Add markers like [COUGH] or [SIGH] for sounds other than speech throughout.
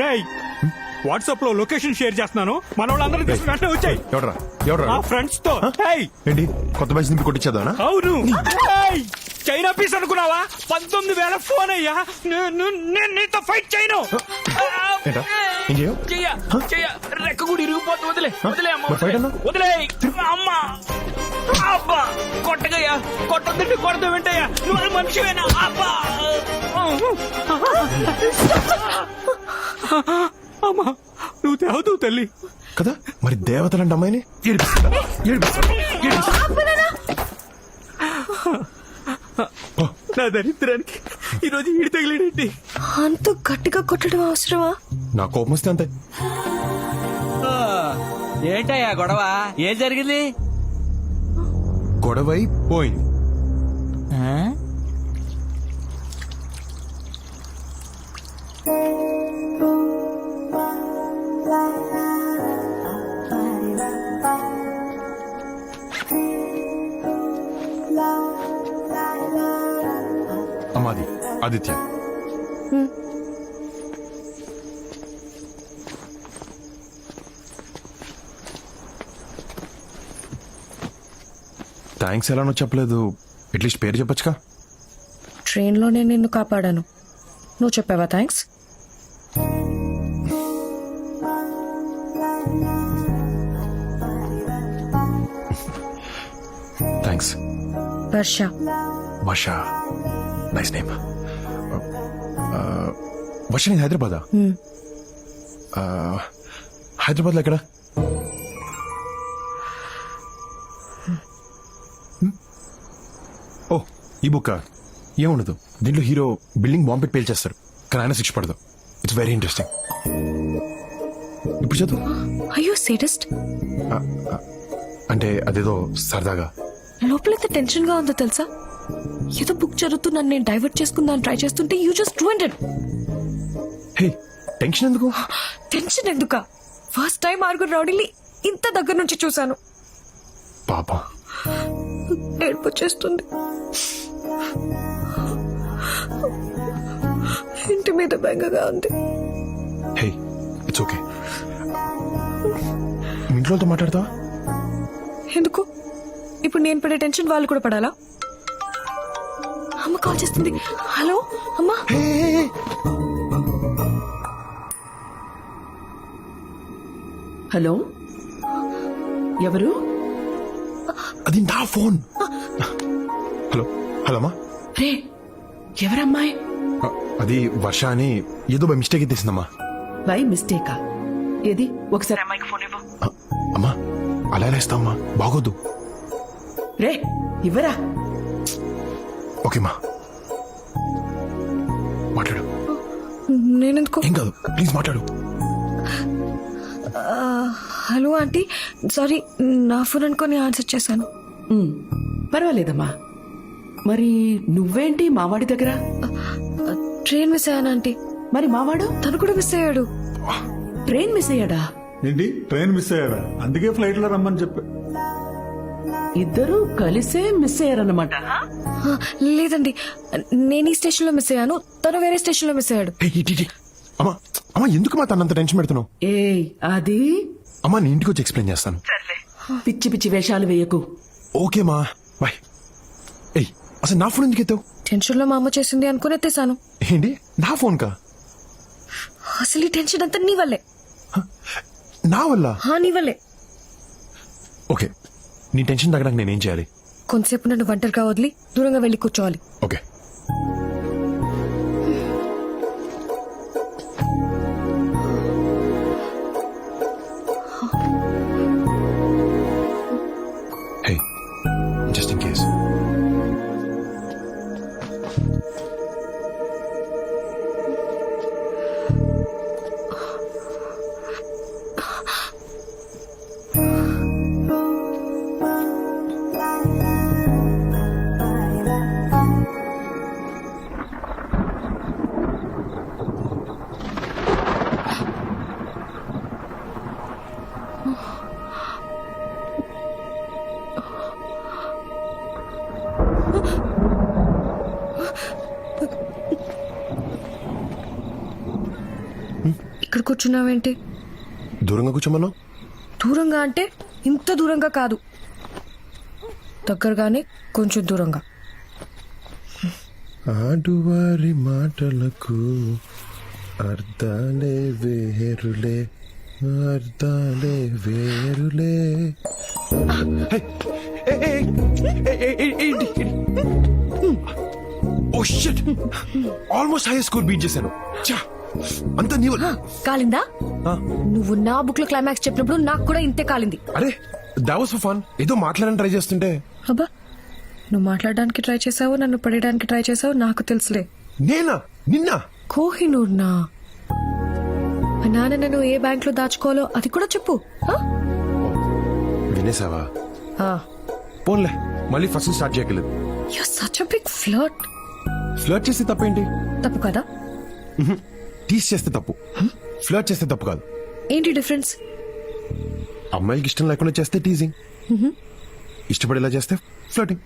రేయ్ వాట్సాప్లో location share చేస్తున్నాను. మన వాళ్ళందరూ తీసుకుని వెంటనే వచ్చాయి. ఎవడరా? ఎవడరా? మా ఫ్రెండ్స్తో ఏంటి? కొత్త బైక్ నింపి కొట్టించేదానా అవును. ఏయ్, చైనా పీస్ అనుకున్నావా? పంతొమ్మిది వేల ఫోన్ అయ్యా. నేను నేను నీతో ఫైట్ చేయను. ఏంటా ఏం చేయవు? చెయ్య చెయ్య. రెక్క కూడా ఇరిగిపోతుంది. వదిలే వదిలే అమ్మ మరి fight వదిలే. అన్నా? వదిలే. అమ్మ. అబ్బా. కొట్టగయ్యా కొట్టొద్దంటే కొడతా వెంటయ్యా. నువ్వు మనిషివేనా? అబ్బా. [LAUGHS] అమ్మా నువ్వు తేవదు తల్లి. కదా? మరి దేవతలంటే అమ్మాయిని? ఓ, నా దరిద్రానికి ఈరోజు ఈడి తగిలేడేంటి అంత గట్టిగా కొట్టడం అవసరమా? నా కోపం వస్తే అంతే. ఏంటయ్యా గొడవ? ఏం జరిగింది? గొడవై పోయింది. అమ్మాది ఆదిత్య. థ్యాంక్స్ ఎలానో చెప్పలేదు? అట్లీస్ట్ పేరు చెప్పొచ్చుగా. ట్రైన్లోనే నిన్ను కాపాడాను. నువ్వు చెప్పావా thanks thanks Varsha Varsha nice name. Varsha నేను హైదరాబాదా హైదరాబాద్లో ఎక్కడ? ఓ ఈ బుక్ ఏముండదు. దీంట్లో హీరో బిల్డింగ్ బాంబ్ పెట్టి పేల్చేస్తారు కానీ ఆయన శిక్ష పడదు. ఇట్స్ వెరీ ఇంట్రెస్టింగ్ ఇప్పుడు చదువు. అయ్యో సేటెస్ట్ అంటే అదేదో సరదాగా. లోపల ఎంత టెన్షన్గా ఉందో తెలుసా? ఏదో బుక్ చదువుతూ నన్ను నేను డైవర్ట్ చేసుకుందాం ట్రై చేస్తుంటే you just ruined hey tension ఎందుకు? టెన్షన్ ఎందుక? ఫస్ట్ టైం ఆరుగురు రౌడీని ఇంత దగ్గర నుంచి చూశాను. పాపం. ఏడుపు వచ్చేస్తుంది. ఇంటి మీద బెంగగా ఉంది. హే ఇట్స్ ఓకే ఇంట్లోతో మాట్లాడతావా? ఎందుకు? ఇప్పుడు నేను పడే టెన్షన్ వాళ్ళు కూడా పడాలా? అమ్మ కాల్ చేస్తుంది. హలో అమ్మా. హలో? ఎవరు? అది నా ఫోన్. హలో హలో అమ్మా రే ఎవరమ్మాయి? అది వర్ష అని ఏదో బై మిస్టేక్ ఎత్తేసిందమ్మా బై మిస్టేకా? ఏది? ఒకసారి అమ్మాయికి ఫోన్ ఇవ్వు. అమ్మా అలా ఎలా ఇస్తామ్మా బాగోద్దు రే ఇవ్వరా? ఓకేమ్మా మాట్లాడు. నేనెందుకు? ఏం కాదు ప్లీజ్ మాట్లాడు. Hello aunty. సారీ నా ఫోన్ అనుకొని ఆన్సర్ చేశాను. పర్వాలేదమ్మా. మరి నువ్వేంటి మావాడి దగ్గర? ట్రైన్ మిస్ అయ్యాను ఆంటీ. మరి మావాడు? తను కూడా మిస్ అయ్యాడు. ట్రైన్ మిస్ అయ్యాడా? ఏంటి? ట్రైన్ మిస్ అయ్యారా అందుకే ఫ్లైట్లో రమ్మని చెప్పా. ఇద్దరు కలిసే మిస్ అయ్యారన్నమాట. లేదండి. నేను ఈ స్టేషన్లో మిస్ అయ్యాను తను వేరే స్టేషన్లో మిస్ అయ్యాడు. అమ్మా అమ్మా ఎందుకు మా తనంత టెన్షన్ పెడుతున్నావు? ఏయ్ అది అమ్మా నేను ఇంటికి వచ్చి ఎక్స్ప్లెయిన్ చేస్తాను పిచ్చి పిచ్చి వేషాలు వేయకు. ఓకేమా బాయ్ ఏయ్ అసలు నా ఫోన్ ఎందుకు ఎత్తావు? టెన్షన్లో మా అమ్మ చేసింది అనుకుని ఎత్తేసాను ఏంటి? నా ఫోన్ కా అసలు ఈ టెన్షన్ అంతా నీ వల్లే. నా వల్ల? హా నీ వల్లే. ఓకే నీ టెన్షన్ తగ్గడానికి నేనేం చేయాలి? కొంతసేపు నన్ను ఒంటరిగా వదిలి దూరంగా వెళ్ళి కూర్చోవాలి. ఓకే. కూర్చున్నావేంటి? దూరంగా కూర్చోమన్నావు? దూరంగా అంటే ఇంత దూరంగా కాదు. దగ్గరగానే కొంచెం దూరంగా. ఆడువారి మాటలకు అర్థాలే వేరులే అర్థాలే వేరులే. ఓ shit. Almost high score beat చేశాను. ఛా, అంత నీవు కాలిందా. నువ్వు నా బుక్లో క్లైమాక్స్ చెప్పినప్పుడు నాకు కూడా ఇంతే కాలింది. అరే దావస్ ఫన్ ఏదో మాట్లాడని ట్రై చేస్తుంటే. అబ్బా నువ్వు మాట్లాడడానికి ట్రై చేసావు నన్ను పడేయడానికి ట్రై చేసావు నాకు తెలుసులే. నేనా? నిన్న? కోహినూర్ నా మా నాన్న నన్ను ఏ బ్యాంక్లో దాచుకోవాలో అది కూడా చెప్పు? వినేసావా. పోన్లే మళ్ళీ ఫస్ట్ స్టార్ట్ చేయగలదు You're such a big flirt. Flirt చేస్తే తప్పేంటి? తప్పు కదా? టీస్ చేస్తే తప్పు. ఫ్లర్ట్ చేస్తే తప్పు కాదు. ఏంటి డిఫరెన్స్? అమ్మాయిలకి ఇష్టం లేకుండా చేస్తే టీజింగ్. ఇష్టపడేలా చేస్తే ఫ్లర్టింగ్.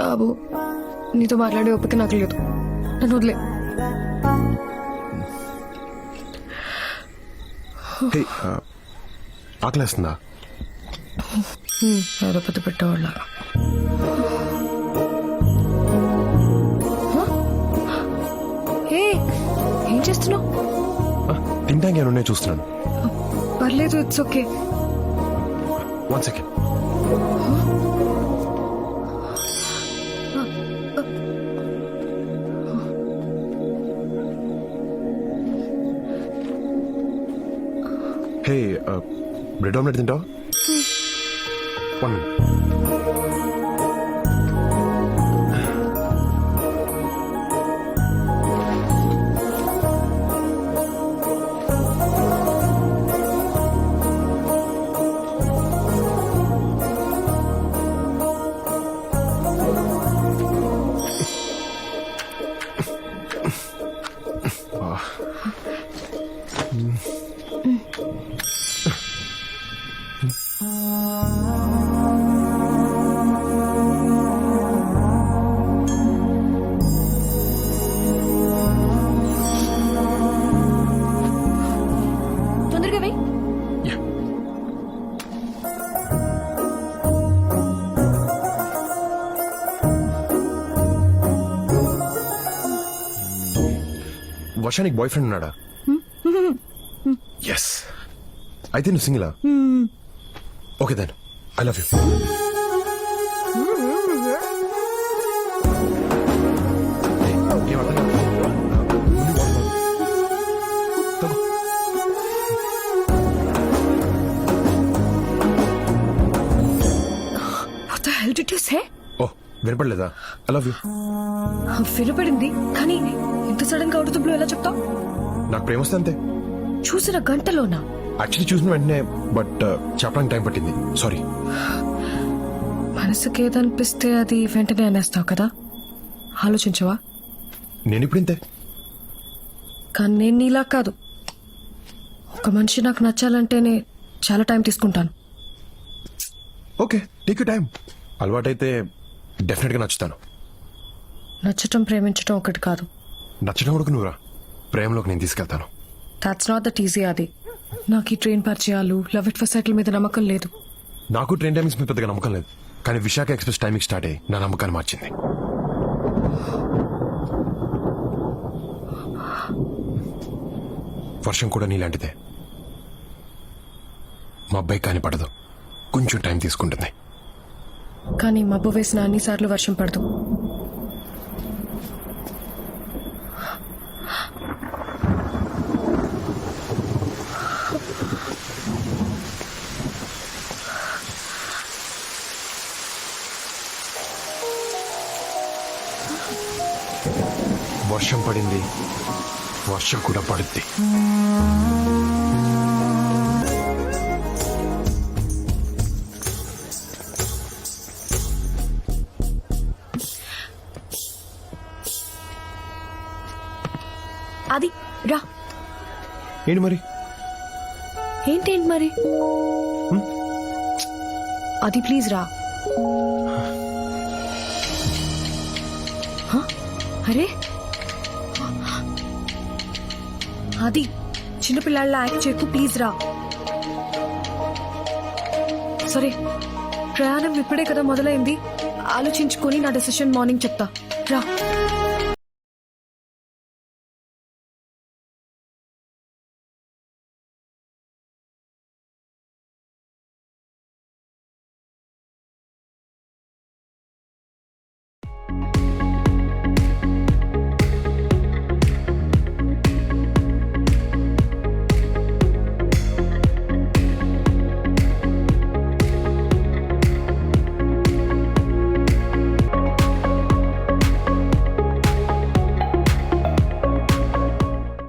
బాబు నీతో మాట్లాడే ఓపిక నాకు లేదు. నన్ను వదిలే. ఆకలేస్తుందా? పెద్ద పెట్టేవాళ్ళగా ఏం చేస్తున్నావు? ఆ, తినడానికి ఏమైనా ఉన్నాయో చూస్తున్నాను. పర్లేదు it's okay one second hey bread omelette తింటావా? వన్ మినిట్ వర్షానికి బాయ్ ఫ్రెండ్ ఉన్నాడా? ఎస్ అయితే నువ్వు సింగిలా okay then I love you వినపడలేదా? I love you వినపడింది కానీ ఇంత సడన్గా అవుట్ బ్లూ ఎలా చెప్తావు? నాకు ప్రేమ వస్తే అంతే. చూసిన గంటలోనా? యాక్చువల్లీ చూసిన వెంటనే బట్ చెప్పడానికి టైం పట్టింది. సారీ మనసుకి ఏదనిపిస్తే అది వెంటనే అనేస్తావు కదా? ఆలోచించవా? నేను ఇప్పుడు ఇంతే. కానీ నేను నీలా కాదు. ఒక మనిషి నాకు నచ్చాలంటేనే చాలా టైం తీసుకుంటాను. ఓకే టేక్ యూ టైం అలవాటైతే డెఫినెట్గా నచ్చుతాను. నచ్చటం ప్రేమించటం ఒకటి కాదు. నచ్చడం కూడా నువ్వురా ప్రేమలోకి నేను తీసుకెళ్తాను. దాట్స్ నాట్ దట్ ఈజీ అది నాకు ఈ ట్రైన్ పరిచయాలు లవ్ ఇట్ ఫర్ సైకిల్ మీద నమ్మకం లేదు. నాకు ట్రైన్ టైమింగ్స్ మీద పెద్దగా నమ్మకం లేదు. కానీ విశాఖ ఎక్స్ప్రెస్ టైమింగ్ స్టార్ట్ అయ్యి నా నమ్మకాన్ని మార్చింది. వర్షం కూడా నీలాంటిదే. మా అబ్బాయి కాని పడదు. కొంచెం టైం తీసుకుంటుంది. కానీ మబ్బు వేసిన అన్నిసార్లు వర్షం పడదు. వర్షం పడింది. వర్షం కూడా పడుద్ది అది రా. ఏంటి మరి? ఏంటేంటి మరి? అది ప్లీజ్ రా. అరే! అది చిన్నపిల్లాళ్ళ యాక్ట్ చేయకు ప్లీజ్ రా. సరే ప్రయాణం ఇప్పుడే కదా మొదలైంది. ఆలోచించుకొని నా డెసిషన్ మార్నింగ్ చెప్తా. రా.